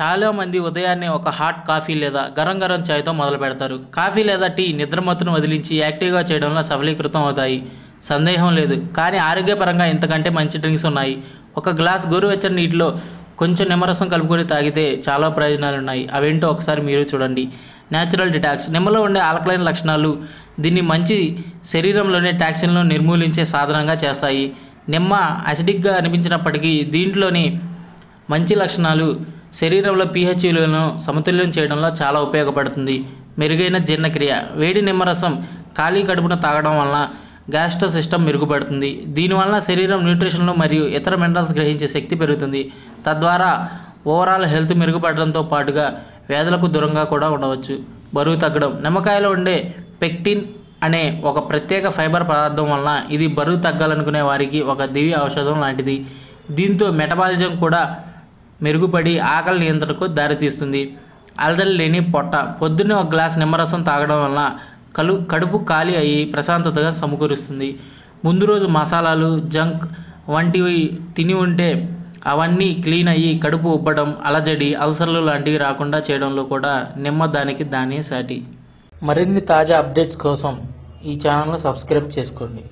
చాలామంది ఉదయాన్నే ఒక హాట్ కాఫీ లేదా గరం గరం చాయ్తో మొదలు పెడతారు. కాఫీ లేదా టీ నిద్రమత్తును వదిలించి యాక్టివ్గా చేయడంలో సఫలీకృతం అవుతాయి. సందేహం లేదు. కానీ ఆరోగ్యపరంగా ఇంతకంటే మంచి డ్రింక్స్ ఉన్నాయి. ఒక గ్లాస్ గోరువెచ్చని నీటిలో కొంచెం నిమ్మరసం కలుపుకొని తాగితే చాలా ప్రయోజనాలు ఉన్నాయి. అవేంటో ఒకసారి మీరు చూడండి. Natural detox. నిమ్మలో ఉండే ఆల్కలైన్ లక్షణాలు దీన్ని మంచి శరీరంలోని టాక్సిన్లను నిర్మూలించే సాధనంగా చేస్తాయి. నిమ్మ అసిడిక్గా అనిపించినప్పటికీ దీంట్లోని మంచి లక్షణాలు శరీరంలో పీహెచ్ విలువలను సమతుల్యం చేయడంలో చాలా ఉపయోగపడుతుంది. మెరుగైన జీర్ణక్రియ వేడి నిమ్మరసం ఖాళీ కడుపున తాగడం వలన గ్యాస్ట్రో సిస్టమ్ మెరుగుపడుతుంది. దీనివలన శరీరం న్యూట్రిషన్లు మరియు ఇతర మినరల్స్ గ్రహించే శక్తి పెరుగుతుంది. తద్వారా ఓవరాల్ హెల్త్ మెరుగుపడడంతో పాటుగా వ్యాధులకు దూరంగా కూడా ఉండవచ్చు. బరువు తగ్గడం నిమ్మకాయలో ఉండే పెక్టిన్ అనే ఒక ప్రత్యేక ఫైబర్ పదార్థం వలన ఇది బరువు తగ్గాలనుకునే వారికి ఒక దివ్య ఔషధం లాంటిది. దీంతో మెటబాలిజం కూడా మెరుగుపడి ఆకలి నియంత్రణకు దారితీస్తుంది. అలజడి లేని పొట్ట. పొద్దున్నే ఒక గ్లాస్ నిమ్మరసం తాగడం వలన కలు కడుపు ఖాళీ అయ్యి ప్రశాంతతగా సమకూరుస్తుంది. ముందు రోజు మసాలాలు జంక్ వంటివి తిని ఉంటే అవన్నీ క్లీన్ అయ్యి కడుపు ఉబ్బడం అలజడి అల్సర్లు లాంటివి రాకుండా చేయడంలో కూడా నిమ్మ దానికి దానే సాటి. మరిన్ని తాజా అప్డేట్స్ కోసం ఈ ఛానల్ను సబ్స్క్రైబ్ చేసుకోండి.